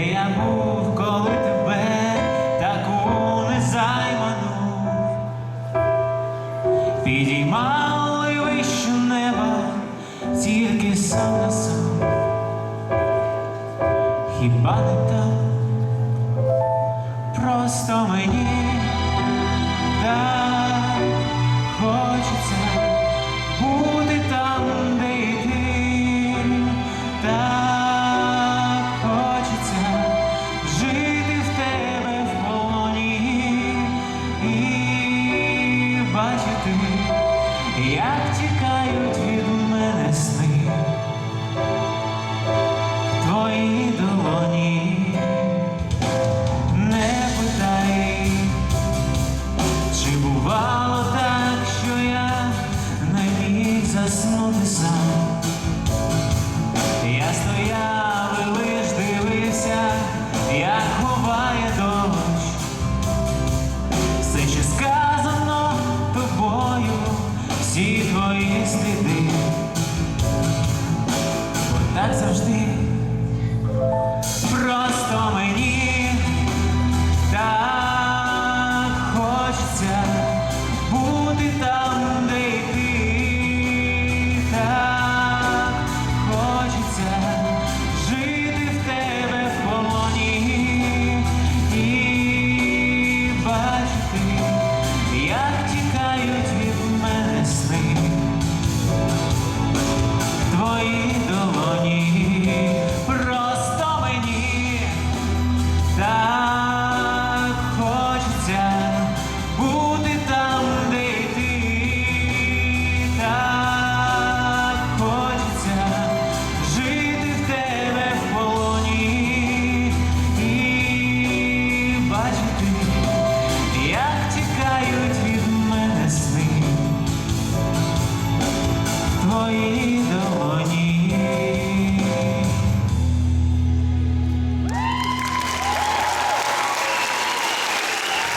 я був, коли тебе таку незайману підіймали вищу неба, тільки сам на сам, хіба не там, просто мені. так? як тікають. як завжди. shining